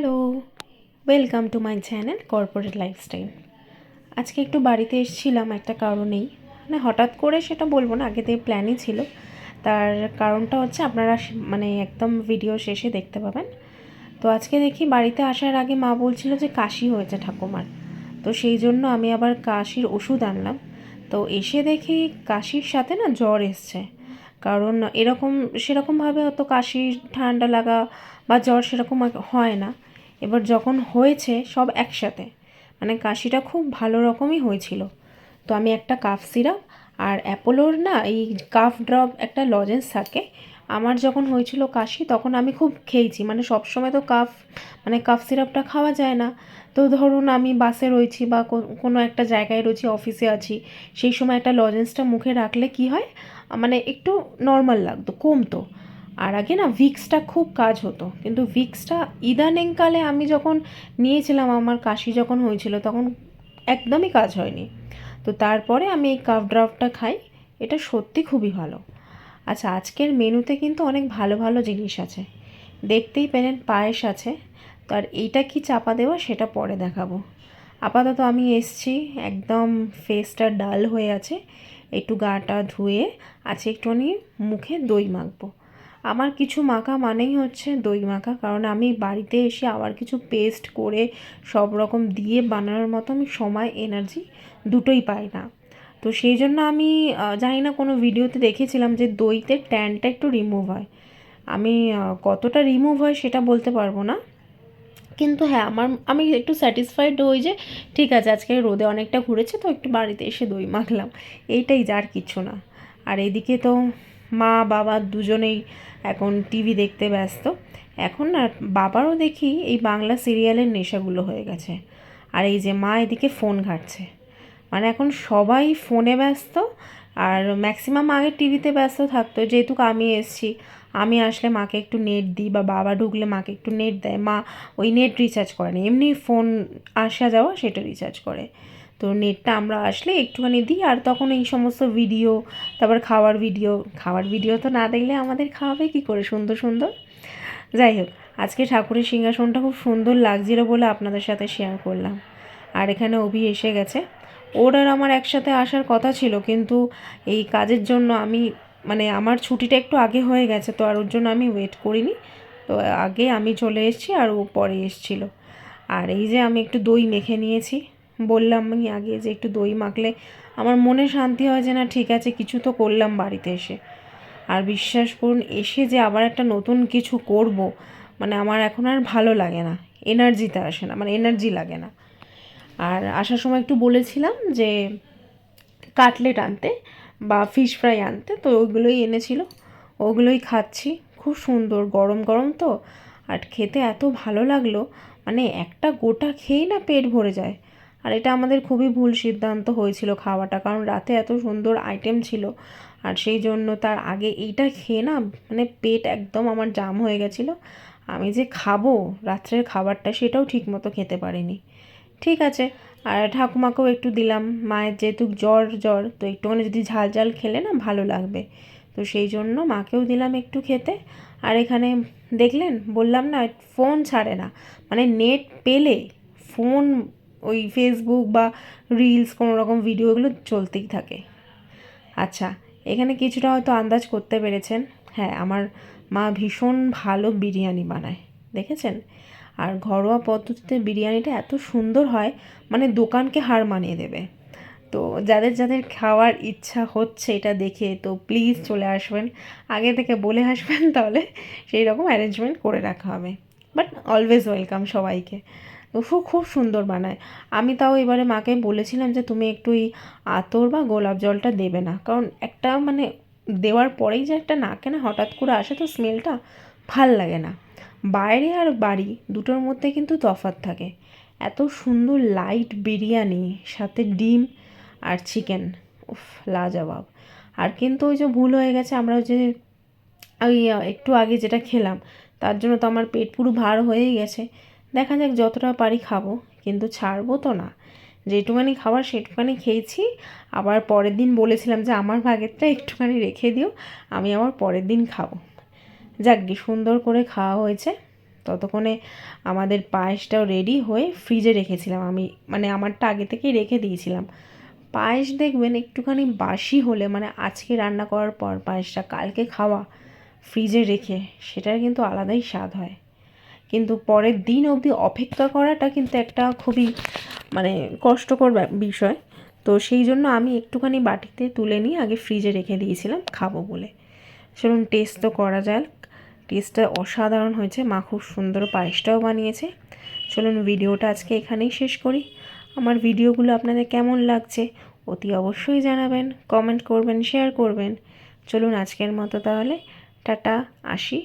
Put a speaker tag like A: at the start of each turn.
A: Hello welcome to my channel corporate lifestyle আজকে একটু বাড়িতে এসেছিলাম, একটা কারণেই। মানে হঠাৎ করে সেটা বলব না, আগে থেকে প্ল্যানই ছিল। তার কারণটা হচ্ছে আপনারা মানে একদম ভিডিও শেষে দেখতে পাবেন। তো আজকে দেখি বাড়িতে আসার আগে মা বলছিল যে কাশি হয়েছে ঠাকুমার। তো সেই জন্য আমি আবার কাশির ওষুধ আনলাম। তো এসে দেখি কাশির সাথে না জ্বর এসছে। কারণ এরকম সেরকমভাবে অত কাশি ঠান্ডা লাগা বা জ্বর সেরকম হয় না। এবার যখন হয়েছে সব একসাথে মানে কাশিটা খুব ভালো রকমই হয়েছিল। তো আমি একটা কাফ সিরাপ আর অ্যাপোলোর না, এই কাফ ড্রপ একটা লজেন্স থাকে। আমার যখন হয়েছিল কাশি, তখন আমি খুব খেয়েছি। মানে সব সময় তো কাফ মানে কাফ সিরাপটা খাওয়া যায় না। তো ধরুন আমি বাসে রয়েছি বা কোনো একটা জায়গায় রয়েছি, অফিসে আছি, সেই সময় একটা লজেন্সটা মুখে রাখলে কি হয়? মানে একটু নর্মাল লাগতো, কমতো। আর আগে না ভিক্সটা খুব কাজ হতো। কিন্তু ভিক্সটা ইদানিংকালে আমি যখন নিয়েছিলাম, আমার কাশি যখন হয়েছিল তখন একদমই কাজ হয়নি। তো তারপরে আমি এই কাফ ড্রাফটটা খাই, এটা সত্যি খুবই ভালো। আচ্ছা আজকের মেনুতে কিন্তু অনেক ভালো ভালো জিনিস আছে। দেখতেই পেলেন পায়েস আছে। তো আর এইটা কি চাপা দেওয়া সেটা পরে দেখাবো। আপাতত আমি এসছি, একদম ফেসটা ডাল হয়ে আছে। একটু গাটা ধুয়ে আছে একটুখানি মুখে দই মাখবো। আমার কিছু মাখা মানেই হচ্ছে দই মাখা, কারণ আমি বাড়িতে এসে আবার কিছু পেস্ট করে সব রকম দিয়ে বানানোর মতো আমি সময় এনার্জি দুটোই পাই না। তো সেই জন্য আমি জানি না কোনো ভিডিওতে দেখেছিলাম যে দইতে ট্যানটা একটু রিমুভ হয়। আমি কতটা রিমুভ হয় সেটা বলতে পারব না। কিন্তু হ্যাঁ আমার, আমি একটু স্যাটিসফাইড হই যে ঠিক আছে, আজকে রোদে অনেকটা ঘুরেছে, তো একটু বাড়িতে এসে দই মাখলাম। এইটাই যার কিছু না। আর এদিকে তো মা, বাবা দুজনেই এখন টিভি দেখতে ব্যস্ত। এখন না বাবারও দেখি এই বাংলা সিরিয়ালের নেশাগুলো হয়ে গেছে। আর এই যে মা এদিকে ফোন ঘাটছে। মানে এখন সবাই ফোনে ব্যস্ত আর ম্যাক্সিমাম আগে টিভিতে ব্যস্ত থাকতো, যেহেতু আমি এসছি, আমি আসলে মাকে একটু নেট দিই বা বাবা ঢুকলে মাকে একটু নেট দেয়, মা ওই নেট রিচার্জ করে না, এমনি ফোন আসা যাওয়া সেটা রিচার্জ করে। তো নেটটা আমরা আসলে একটুখানি দিই আর তখন এই সমস্ত ভিডিও তারপর খাওয়ার ভিডিও খাওয়ার ভিডিও তো না দেখলে আমাদের খাওয়াবে কী করে সুন্দর সুন্দর? যাই হোক, আজকে ঠাকুরের সিংহাসনটা খুব সুন্দর লাগছিল বলে আপনাদের সাথে শেয়ার করলাম। আর এখানে অভি এসে গেছে। ওর আর আমার একসাথে আসার কথা ছিল, কিন্তু এই কাজের জন্য আমি মানে আমার ছুটিটা একটু আগে হয়ে গেছে, তো আর ওর জন্য আমি ওয়েট করিনি। তো আগে আমি চলে এসেছি আর ও পরে এসেছিল। আর এই যে আমি একটু দই মেখে নিয়েছি, বললাম আমি আগে যে একটু দই মাখলে আমার মনে শান্তি হয় যে না, ঠিক আছে, কিছু তো করলাম বাড়িতে এসে। আর বিশ্বাস করুন, এসে যে আবার একটা নতুন কিছু করব মানে আমার এখন আর ভালো লাগে না এনার্জিতে আসে না মানে এনার্জি লাগে না। আর আসার সময় একটু বলেছিলাম যে কাটলেট আনতে বা ফিশ ফ্রাই আনতে, তো ওইগুলোই এনেছিল। ওগুলোই খাচ্ছি। খুব সুন্দর, গরম গরম তো। আর খেতে এত ভালো লাগল মানে একটা গোটা খেয়েই না পেট ভরে যায়। আর এটা আমাদের খুবই ভুল সিদ্ধান্ত হয়েছিল খাওয়াটা, কারণ রাতে এত সুন্দর আইটেম ছিল। আর সেই জন্য তার আগে এইটা খেয়ে না মানে পেট একদম আমার জাম হয়ে গেছিল। আমি যে খাব, রাত্রের খাবারটা, সেটাও ঠিকমতো খেতে পারিনি। ঠিক আছে। আর ঠাকুমাকেও একটু দিলাম। মায়ের যেহেতু জ্বর জ্বর, তো একটুখানি যদি ঝাল ঝাল খেলে না ভালো লাগবে। তো সেই জন্য মাকেও দিলাম একটু খেতে। আর এখানে দেখলেন, বললাম না ফোন ছাড়ে না। মানে নেট পেলে ফোন ওই ফেসবুক বা রিলস কোনো রকম ভিডিও এগুলো চলতেই থাকে। আচ্ছা এখানে কিছুটা হয়তো আন্দাজ করতে পেরেছেন। হ্যাঁ আমার মা ভীষণ ভালো বিরিয়ানি বানায়। দেখেছেন? আর ঘরোয়া পদ্ধতিতে বিরিয়ানিটা এত সুন্দর হয় মানে দোকানকে হার মানিয়ে দেবে। তো যাদের যাদের খাওয়ার ইচ্ছা হচ্ছে এটা দেখে, তো প্লিজ চলে আসবেন। আগে থেকে বলে আসবেন, তাহলে সেই রকম অ্যারেঞ্জমেন্ট করে রাখা হবে। বাট অলওয়েজ ওয়েলকাম সবাইকে। খুব খুব সুন্দর বানায়। আমি তাও এবারে মাকে বলেছিলাম যে, তুমি একটু এই আতর বা গোলাপ জলটা দেবে না। কারণ একটা মানে দেওয়ার পরেই যে একটা নাকে না হঠাৎ করে আসে, তো স্মেলটা ভালো লাগে না। বাইরে আর বাড়ি দুটোর মধ্যে কিন্তু তফাৎ থাকে। এত সুন্দর লাইট বিরিয়ানি, সাথে ডিম আর চিকেন উফ, লাজবাব। আর কিন্তু ওই যে ভুল হয়ে গেছে, আমরা যে ওই, একটু আগে যেটা খেলাম, তার জন্য তো আমার পেট পুরো ভার হয়েই গেছে। দেখা যাক যতটা পারি খাব, কিন্তু ছাড়বো তো না। যেটুখানি খাবার সেটুখানি খেয়েছি, আবার পরের দিন বলেছিলাম যে আমার ভাগেরটা একটুখানি রেখে দিও, আমি আবার পরের দিন খাব। যাক গে সুন্দর করে খাওয়া হয়েছে। ততক্ষণে আমাদের পায়েসটাও রেডি হয়ে ফ্রিজে রেখেছিলাম আমি। মানে আমারটা আগে থেকেই রেখে দিয়েছিলাম। পায়েস দেখবেন, একটুখানি বাসি হলে মানে আজকে রান্না করার পর পায়েসটা, কালকে খাওয়া ফ্রিজে রেখে, সেটার কিন্তু আলাদাই স্বাদ হয়। কিন্তু পরের দিন অবধি অপেক্ষা করাটা কিন্তু একটা খুবই মানে কষ্টকর বিষয়। তো সেই জন্য আমি একটুখানি বাটিতে তুলে নিয়ে আগে ফ্রিজে রেখে দিয়েছিলাম, খাব বলে। চলুন টেস্ট তো করা যাক। টেস্টটা অসাধারণ হয়েছে, মা খুব সুন্দর পায়েসটাও বানিয়েছে। চলুন ভিডিওটা আজকে এখানেই শেষ করি। আমার ভিডিওগুলো আপনাদের কেমন লাগছে অতি অবশ্যই জানাবেন কমেন্ট করবেন শেয়ার করবেন। চলুন আজকের মতো তাহলে, টাটা, আসি।